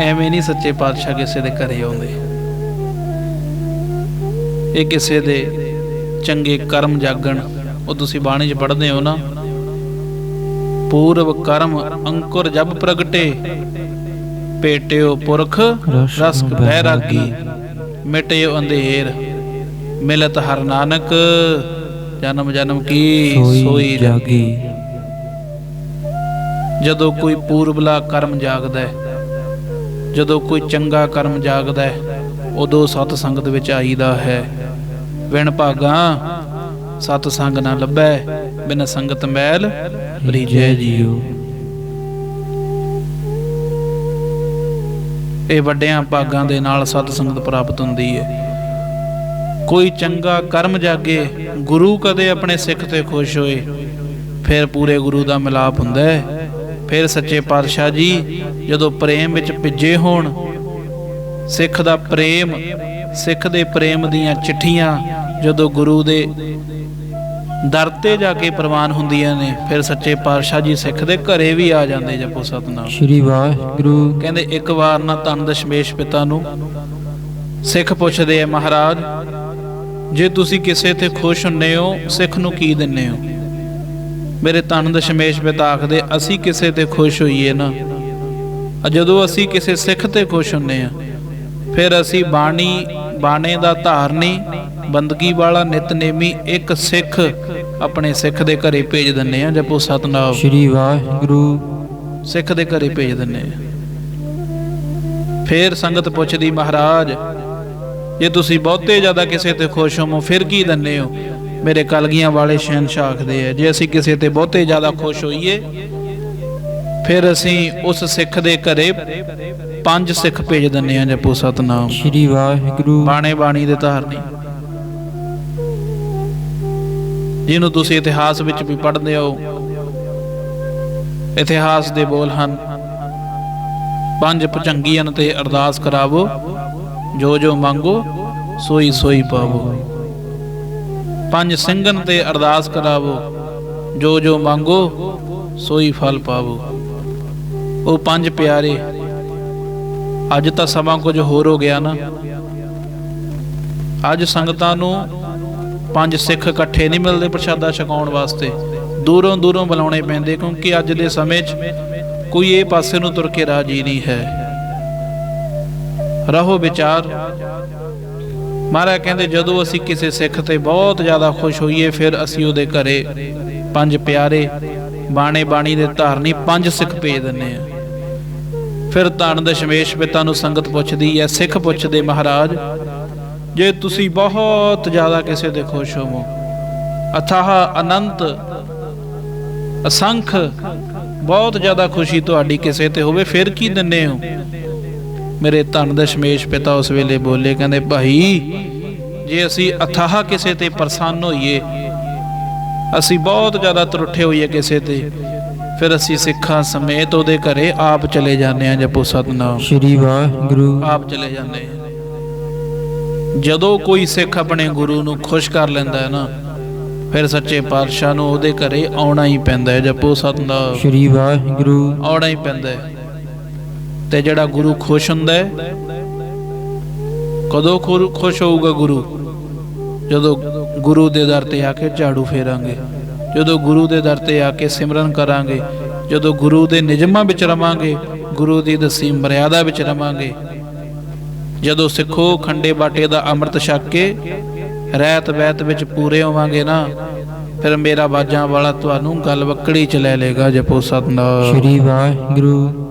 ਐਵੇਂ ਨਹੀਂ ਸੱਚੇ ਪਾਤਸ਼ਾਹ ਕਿਸੇ ਦੇ ਘਰੇ ਆਉਂਦੇ। ਇਹ ਕਿਸੇ ਦੇ ਚੰਗੇ ਕਰਮ ਜਾਗਣ ਉਹ ਤੁਸੀਂ ਬਾਣੀ 'ਚ ਪੜ੍ਹਦੇ ਹੋ ਨਾ। ਪੂਰਵ ਕਰਮ ਅੰਕੁਰ ਜਬ ਪ੍ਰਗਟੇ ਪੇਟਿਓ ਪੁਰਖ ਰਸ ਬੈਰਾਗੀ ਮਿਟਿਓ ਅੰਧੇਰ। ਮਿਲਤ ਹਰ ਨਾਨਕ ਜਨਮ ਜਨਮ ਕੀ ਸੋਈ ਜਾਗੀ। ਜਦੋਂ ਕੋਈ ਪੂਰਬਲਾ ਕਰਮ ਜਾਗਦਾ ਹੈ ਜਦੋਂ ਕੋਈ ਚੰਗਾ ਕਰਮ ਜਾਗਦਾ ਹੈ, ਉਦੋਂ ਸਤ ਸੰਗਤ ਵਿੱਚ ਆਈਦਾ ਹੈ। ਵਿਣ ਭਾਗਾ ਸਤ ਸੰਗ ਨਾ ਲੱਭੈ, ਬਿਨ ਸੰਗਤ ਮੈਲ ਰੀਜੈ ਜੀਉ। ਇਹ ਵੱਡਿਆਂ ਭਾਗਾਂ ਦੇ ਨਾਲ ਸਤ ਸੰਗਤ ਪ੍ਰਾਪਤ ਹੁੰਦੀ ਹੈ। ਕੋਈ ਚੰਗਾ ਕਰਮ ਜਾਗੇ, ਗੁਰੂ ਕਦੇ ਆਪਣੇ ਸਿੱਖ ਤੇ ਖੁਸ਼ ਹੋਏ, ਫਿਰ ਪੂਰੇ ਗੁਰੂ ਦਾ ਮਿਲਾਪ ਹੁੰਦਾ ਹੈ। ਫਿਰ ਸੱਚੇ ਪਾਤਸ਼ਾਹ ਜੀ ਜਦੋਂ ਪ੍ਰੇਮ ਵਿੱਚ ਭਿੱਜੇ ਹੋਣ ਸਿੱਖ ਦਾ ਪ੍ਰੇਮ ਸਿੱਖ ਦੇ ਪ੍ਰੇਮ ਦੀਆਂ ਚਿੱਠੀਆਂ ਜਦੋਂ ਗੁਰੂ ਦੇ ਦਰ ਤੇ ਜਾ ਕੇ ਪ੍ਰਵਾਨ ਹੁੰਦੀਆਂ ਨੇ ਫਿਰ ਸੱਚੇ ਪਾਤਸ਼ਾਹ ਜੀ ਸਿੱਖ ਦੇ ਘਰੇ ਵੀ ਆ ਜਾਂਦੇ ਜਪੋ ਸਤਨਾਮ। ਸ਼੍ਰੀ ਵਾਹਿਗੁਰੂ। ਕਹਿੰਦੇ ਇੱਕ ਵਾਰ ਨਾ ਧੰਨ ਦਸ਼ਮੇਸ਼ ਪਿਤਾ ਨੂੰ ਸਿੱਖ ਪੁੱਛਦੇ ਆ ਮਹਾਰਾਜ ਜੇ ਤੁਸੀਂ ਕਿਸੇ ਤੇ ਖੁਸ਼ ਹੁੰਨੇ ਹੋ ਸਿੱਖ ਨੂੰ ਕੀ ਦਿੰਨੇ ਹੋ? ਮੇਰੇ ਧੰਨ ਦਸ਼ਮੇਸ਼ ਪਿਤਾ ਆਖਦੇ ਅਸੀਂ ਕਿਸੇ ਤੇ ਖੁਸ਼ ਹੋਈਏ ਨਾ। ਜਦੋਂ ਅਸੀਂ ਕਿਸੇ ਸਿੱਖ ਤੇ ਖੁਸ਼ ਹੁੰਨੇ ਆ ਫਿਰ ਅਸੀਂ ਬਾਣੀ ਬਾਣੇ ਦਾ ਧਾਰਨੀ ਬੰਦਗੀ ਵਾਲਾ ਨਿਤਨੇਮੀ ਇੱਕ ਸਿੱਖ ਆਪਣੇ ਸਿੱਖ ਦੇ ਘਰੇ ਭੇਜ ਦਿੰਨੇ ਆ ਜਪੋ ਸਤਨਾਮ। ਸ਼੍ਰੀ ਵਾਹਿਗੁਰੂ। ਸਿੱਖ ਦੇ ਘਰੇ ਭੇਜ ਦਿੰਨੇ ਆ ਫੇਰ ਸੰਗਤ ਪੁੱਛਦੀ ਮਹਾਰਾਜ ਜੇ ਤੁਸੀਂ ਬਹੁਤੇ ਜ਼ਿਆਦਾ ਕਿਸੇ ਤੇ ਖੁਸ਼ ਹੋਵੋ ਫਿਰ ਕੀ ਦਿੰਨੇ ਹੋ? ਮੇਰੇ ਕਲਗੀਆਂ ਵਾਲੇ ਸ਼ਹਿਨशाह ਆਖਦੇ ਆ ਜੇ ਅਸੀਂ ਕਿਸੇ ਤੇ ਬਹੁਤੇ ਜ਼ਿਆਦਾ ਖੁਸ਼ ਹੋਈਏ ਫਿਰ ਅਸੀਂ ਉਸ ਸਿੱਖ ਦੇ ਘਰੇ ਪੰਜ ਸਿੱਖ ਭੇਜ ਦਿੰਨੇ ਆ ਜਪੋ ਸਤਨਾਮ। ਸ਼੍ਰੀ ਵਾਹਿਗੁਰੂ। ਬਾਣੇ ਬਾਣੀ ਦੇ ਧਾਰਨੀ ਜਿਹਨੂੰ ਤੁਸੀਂ ਇਤਿਹਾਸ ਵਿੱਚ ਵੀ ਪੜ੍ਹਦੇ ਹੋ ਇਤਿਹਾਸ ਦੇ ਬੋਲ ਹਨ ਪੰਜ ਭੁਜੰਗੀਆਂ ਤੇ ਅਰਦਾਸ ਕਰਾਵੋ ਜੋ ਜੋ ਮੰਗੋ ਸੋਈ ਸੋਈ ਪਾਵੋ। ਪੰਜ ਸਿੰਘਨ ਤੇ ਅਰਦਾਸ ਕਰਾਵੋ, ਜੋ ਜੋ ਮੰਗੋ, ਸੋਈ ਫਲ ਪਾਵੋ। ਉਹ ਪੰਜ ਪਿਆਰੇ, ਅੱਜ ਤਾਂ ਸਮਾਂ ਕੁਝ ਹੋਰ ਹੋ ਗਿਆ ਨਾ। ਅੱਜ ਸੰਗਤਾਂ ਨੂੰ ਪੰਜ ਸਿੱਖ ਇਕੱਠੇ ਨਹੀਂ ਮਿਲਦੇ ਪ੍ਰਸ਼ਾਦਾ ਛਕਾਉਣ ਵਾਸਤੇ। ਦੂਰੋਂ ਦੂਰੋਂ ਬੁਲਾਉਣੇ ਪੈਂਦੇ, ਕਿਉਂਕਿ ਅੱਜ ਦੇ ਸਮੇਂ 'ਚ ਕੋਈ ਇਹ ਪਾਸੇ ਨੂੰ ਤੁਰ ਕੇ ਰਾਜੀ ਨਹੀਂ ਹੈ। ਰਹੋ ਵਿਚਾਰ। ਮਹਾਰਾਜ ਕਹਿੰਦੇ, ਜਦੋਂ ਅਸੀਂ ਕਿਸੇ ਸਿੱਖ ਤੇ ਬਹੁਤ ਜ਼ਿਆਦਾ ਖੁਸ਼ ਹੋਈਏ, ਫਿਰ ਅਸੀਂ ਉਹਦੇ ਘਰੇ ਪੰਜ ਪਿਆਰੇ ਬਾਣੇ ਬਾਣੀ ਦੇ ਧਾਰਨੀ ਪੰਜ ਸਿੱਖ ਭੇਜ ਦਿੰਨੇ ਆ ਫਿਰ ਧੰਨ ਦਸ਼ਮੇਸ਼ ਪਿਤਾ ਨੂੰ ਸੰਗਤ ਪੁੱਛਦੀ ਹੈ, ਸਿੱਖ ਪੁੱਛਦੇ, ਮਹਾਰਾਜ, ਜੇ ਤੁਸੀਂ ਬਹੁਤ ਜ਼ਿਆਦਾ ਕਿਸੇ ਤੇ ਖੁਸ਼ ਹੋਵੋ, ਅਥਾਹ ਅਨੰਤ ਅਸੰਖ ਬਹੁਤ ਜ਼ਿਆਦਾ ਖੁਸ਼ੀ ਤੁਹਾਡੀ ਕਿਸੇ ਤੇ ਹੋਵੇ, ਫਿਰ ਕੀ ਦਿੰਨੇ ਹੋ? ਮੇਰੇ ਧੰਨ ਦਸ਼ਮੇਸ਼ ਪਿਤਾ ਉਸ ਵੇਲੇ ਬੋਲੇ ਕਹਿੰਦੇ ਭਾਈ ਜੇ ਅਸੀਂ ਅਥਾਹ ਕਿਸੇ ਤੇ ਪ੍ਰਸੰਨ ਹੋਈਏ ਅਸੀਂ ਬਹੁਤ ਜ਼ਿਆਦਾ ਤਰੁੱਠੇ ਹੋਈਏ ਕਿਸੇ ਤੇ ਫਿਰ ਅਸੀਂ ਸਿੱਖਾਂ ਸਮੇਤ ਉਹਦੇ ਘਰੇ ਆਪ ਚਲੇ ਜਾਂਦੇ ਆ ਜਪੋ ਸਤਨਾਮ। ਸ਼੍ਰੀ ਵਾਹਿਗੁਰੂ। ਆਪ ਚਲੇ ਜਾਂਦੇ ਆ ਜਦੋਂ ਕੋਈ ਸਿੱਖ ਆਪਣੇ ਗੁਰੂ ਨੂੰ ਖੁਸ਼ ਕਰ ਲੈਂਦਾ ਹੈ ਨਾ ਫਿਰ ਸੱਚੇ ਪਾਤਸ਼ਾਹ ਨੂੰ ਉਹਦੇ ਘਰੇ ਆਉਣਾ ਹੀ ਪੈਂਦਾ ਹੈ ਜਪੋ ਸਤਨਾਮ। ਸ਼੍ਰੀ ਵਾਹਿਗੁਰੂ। ਆਉਣਾ ਹੀ ਪੈਂਦਾ ਹੈ। ਤੇ ਜਿਹੜਾ ਗੁਰੂ ਖੁਸ਼ ਹੁੰਦਾ ਹੈ? ਕਦੋਂ ਖੁਸ਼ ਹੋਊਗਾ ਗੁਰੂ? ਜਦੋਂ ਗੁਰੂ ਦੇ ਦਰ ਤੇ ਆ ਕੇ ਝਾੜੂ ਫੇਰਾਂਗੇ। ਜਦੋਂ ਗੁਰੂ ਦੇ ਦਰ ਤੇ ਆ ਕੇ ਸਿਮਰਨ ਕਰਾਂਗੇ। ਜਦੋਂ ਗੁਰੂ ਦੇ ਨਿਯਮਾਂ ਵਿੱਚ ਰਵਾਂਗੇ, ਗੁਰੂ ਦੀ ਦਸੀ ਮਰਿਆਦਾ ਵਿੱਚ ਰਵਾਂਗੇ। ਜਦੋਂ ਸਿੱਖੋ ਖੰਡੇ ਬਾਟੇ ਦਾ ਅੰਮ੍ਰਿਤ ਛਕ ਕੇ ਰਹਿਤ ਵੈਤ ਵਿੱਚ ਪੂਰੇ ਹੋਵਾਂਗੇ ਨਾ, ਫਿਰ ਮੇਰਾ ਬਾਜਾਂ ਵਾਲਾ ਤੁਹਾਨੂੰ ਗੱਲ ਵਕੜੀ ਚ ਲੈ ਲੇਗਾ ਜਪੋ ਸਤਨਾਮ। ਸ਼੍ਰੀ ਵਾਹਿਗੁਰੂ।